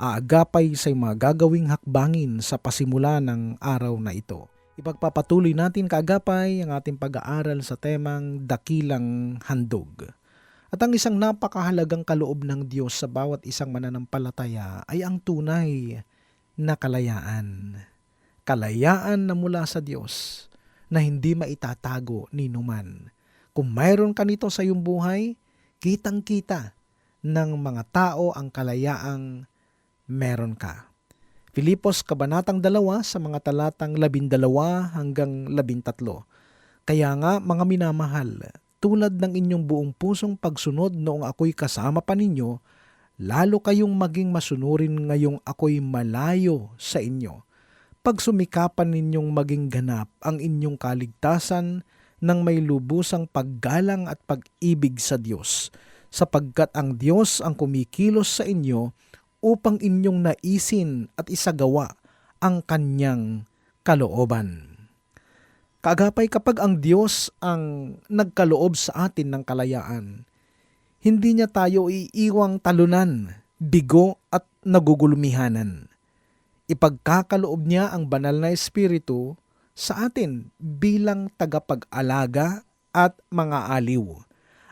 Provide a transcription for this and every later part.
aagapay sa mga gagawing hakbangin sa pasimula ng araw na ito. Ipagpapatuloy natin kaagapay ang ating pag-aaral sa temang dakilang handog. At ang isang napakahalagang kaloob ng Diyos sa bawat isang mananampalataya ay ang tunay na kalayaan. Kalayaan na mula sa Diyos na hindi maitatago ni numan. Kung mayroon ka nito sa iyong buhay, kitang-kita ng mga tao ang kalayaang meron ka. Filipos Kabanatang 2 sa mga talatang 12 hanggang 13. Kaya nga mga minamahal, tulad ng inyong buong pusong pagsunod noong ako'y kasama pa ninyo, lalo kayong maging masunurin ngayong ako'y malayo sa inyo. Pagsumikapan ninyong maging ganap ang inyong kaligtasan ng may lubusang paggalang at pag-ibig sa Diyos, sapagkat ang Diyos ang kumikilos sa inyo upang inyong naisin at isagawa ang kanyang kalooban. Kaagapay kapag ang Diyos ang nagkaloob sa atin ng kalayaan, hindi niya tayo iiwang talunan, bigo at nagugulumihanan. Ipagkakaloob niya ang banal na espiritu sa atin bilang tagapag-alaga at mga aliw.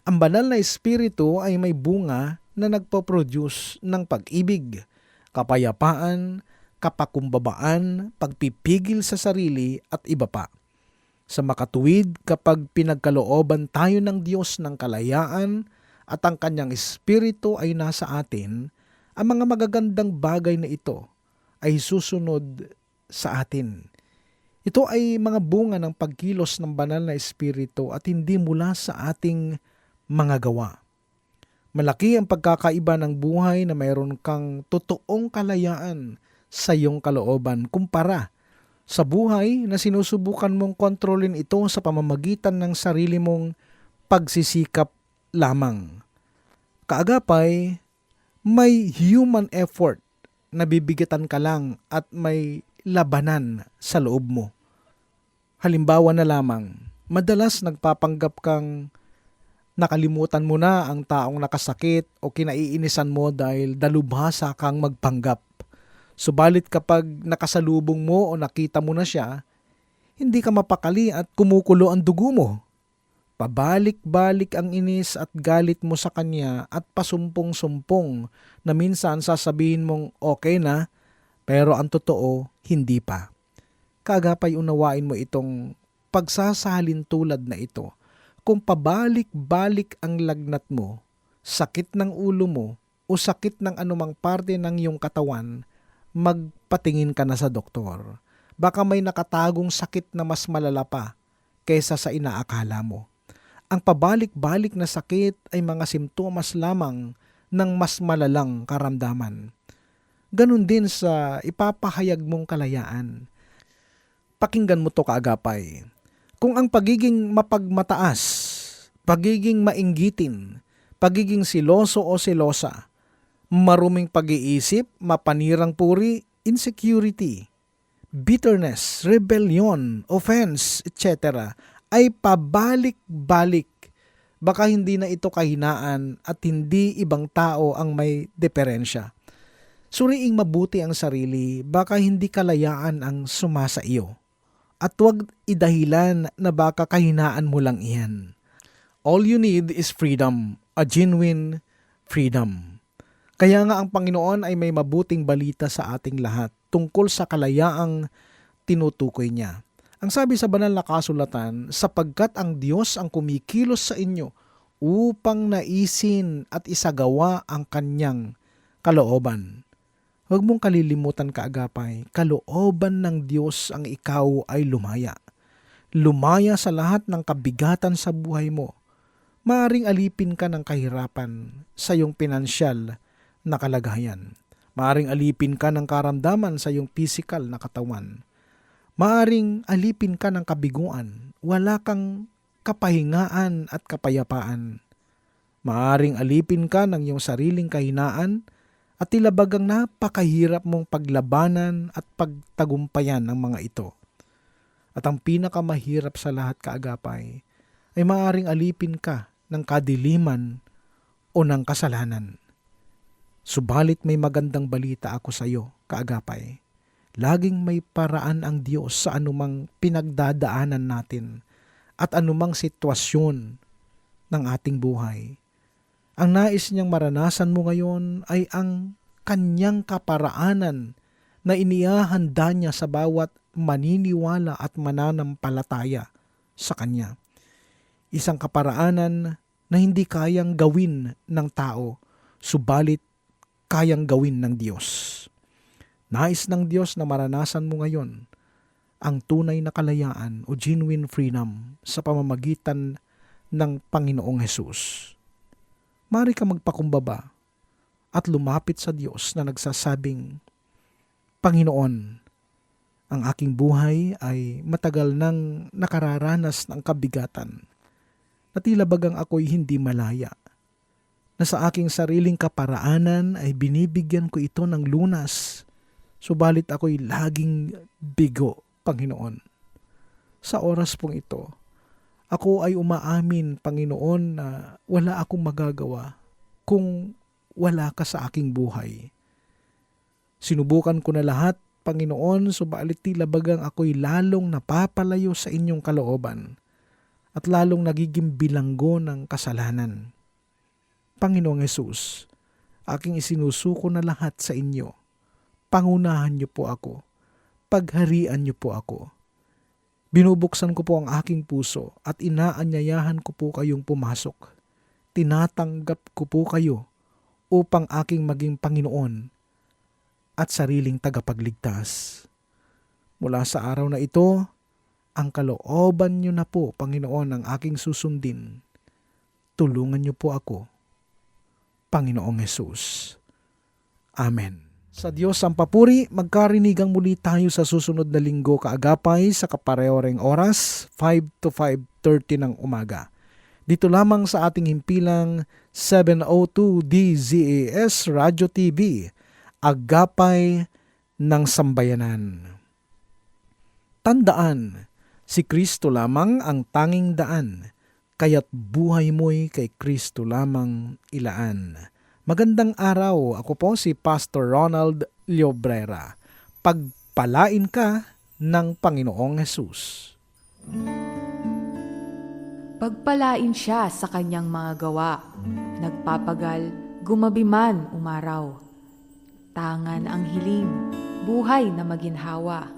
Ang banal na espiritu ay may bunga na nagpo-produce ng pag-ibig, kapayapaan, kapakumbabaan, pagpipigil sa sarili at iba pa. Sa makatuwid kapag pinagkalooban tayo ng Diyos ng kalayaan at ang kanyang espiritu ay nasa atin, ang mga magagandang bagay na ito ay susunod sa atin. Ito ay mga bunga ng pagkilos ng banal na espiritu at hindi mula sa ating mga gawa. Malaki ang pagkakaiba ng buhay na mayroon kang totoong kalayaan sa iyong kalooban kumpara sa buhay na sinusubukan mong kontrolin ito sa pamamagitan ng sarili mong pagsisikap lamang. Kaagapay, may human effort na bibigatan ka lang at may labanan sa loob mo. Halimbawa na lamang, madalas nagpapanggap kang nakalimutan mo na ang taong nakasakit o kinaiinisan mo dahil dalubhasa kang magpanggap. Subalit kapag nakasalubong mo o nakita mo na siya, hindi ka mapakali at kumukulo ang dugo mo. Pabalik-balik ang inis at galit mo sa kanya at pasumpong-sumpong na minsan sasabihin mong okay na pero ang totoo hindi pa. Kagapay unawain mo itong pagsasalin tulad na ito. Kung pabalik-balik ang lagnat mo, sakit ng ulo mo o sakit ng anumang parte ng iyong katawan, magpatingin ka na sa doktor. Baka may nakatagong sakit na mas malala pa kaysa sa inaakala mo. Ang pabalik-balik na sakit ay mga simptomas lamang ng mas malalang karamdaman. Ganon din sa ipapahayag mong kalayaan. Pakinggan mo to kaagapay. Kung ang pagiging mapagmataas, pagiging mainggitin, pagiging siloso o silosa, maruming pag-iisip, mapanirang puri, insecurity, bitterness, rebellion, offense, etc. ay pabalik-balik. Baka hindi na ito kahinaan at hindi ibang tao ang may diferensya. Suriing mabuti ang sarili, baka hindi kalayaan ang sumasa iyo. At huwag idahilan na baka kahinaan mo lang iyan. All you need is freedom, a genuine freedom. Kaya nga ang Panginoon ay may mabuting balita sa ating lahat tungkol sa kalayaang tinutukoy niya. Ang sabi sa banal na kasulatan, sapagkat ang Diyos ang kumikilos sa inyo upang naisin at isagawa ang kanyang kalooban. Huwag mong kalilimutan kaagapay, kalooban ng Diyos ang ikaw ay lumaya. Lumaya sa lahat ng kabigatan sa buhay mo. Maaring alipin ka ng kahirapan sa iyong pinansyal na kalagayan. Maaring alipin ka ng karamdaman sa iyong physical na katawan. Maaring alipin ka ng kabiguan. Wala kang kapahingaan at kapayapaan. Maaring alipin ka ng iyong sariling kahinaan at tila bagang napakahirap mong paglabanan at pagtagumpayan ng mga ito. At ang pinakamahirap sa lahat kaagapay ay maaring alipin ka ng kadiliman o ng kasalanan. Subalit may magandang balita ako sa iyo, kaagapay. Laging may paraan ang Diyos sa anumang pinagdadaanan natin at anumang sitwasyon ng ating buhay. Ang nais niyang maranasan mo ngayon ay ang kanyang kaparaanan na inihahanda niya sa bawat maniniwala at mananampalataya sa Kanya. Isang kaparaanan na hindi kayang gawin ng tao, subalit kayang gawin ng Diyos. Nais ng Diyos na maranasan mo ngayon ang tunay na kalayaan o genuine freedom sa pamamagitan ng Panginoong Hesus. Mari ka magpakumbaba at lumapit sa Diyos na nagsasabing, Panginoon, ang aking buhay ay matagal nang nakararanas ng kabigatan na tila bagang ako'y hindi malaya na sa aking sariling kaparaanan ay binibigyan ko ito ng lunas, subalit ako'y laging bigo, Panginoon. Sa oras pong ito, ako ay umaamin, Panginoon, na wala akong magagawa kung wala ka sa aking buhay. Sinubukan ko na lahat, Panginoon, subalit tila bagang ako'y lalong napapalayo sa inyong kalooban at lalong nagiging bilanggo ng kasalanan. Panginoong Yesus, aking isinusuko na lahat sa inyo. Pangunahan niyo po ako. Pagharian niyo po ako. Binubuksan ko po ang aking puso at inaanyayahan ko po kayong pumasok. Tinatanggap ko po kayo upang aking maging Panginoon at sariling tagapagligtas. Mula sa araw na ito, ang kalooban niyo na po, Panginoon, ang aking susundin. Tulungan niyo po ako Panginoong Yesus. Amen. Sa Diyos ang papuri, magkarinigang muli tayo sa susunod na linggo kaagapay sa kaparehoreng oras, 5 to 5.30 ng umaga. Dito lamang sa ating himpilang 702 DZAS Radio TV, Agapay ng Sambayanan. Tandaan, si Kristo lamang ang tanging daan kaya't buhay mo'y kay Kristo lamang ilaan. Magandang araw, ako po si Pastor Ronald Llobrera. Pagpalain ka ng Panginoong Hesus. Pagpalain siya sa kanyang mga gawa. Nagpapagal, gumabi man umaraw. Tangan ang hiling, buhay na maginhawa.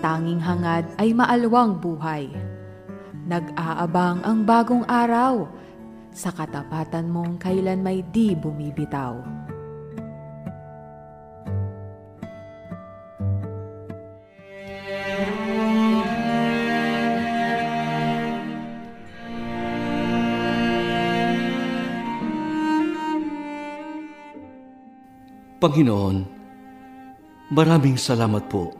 tanging hangad ay maalwang buhay. Nag-aabang ang bagong araw, sa katapatan mong kailan may di bumibitaw. Panginoon, maraming salamat po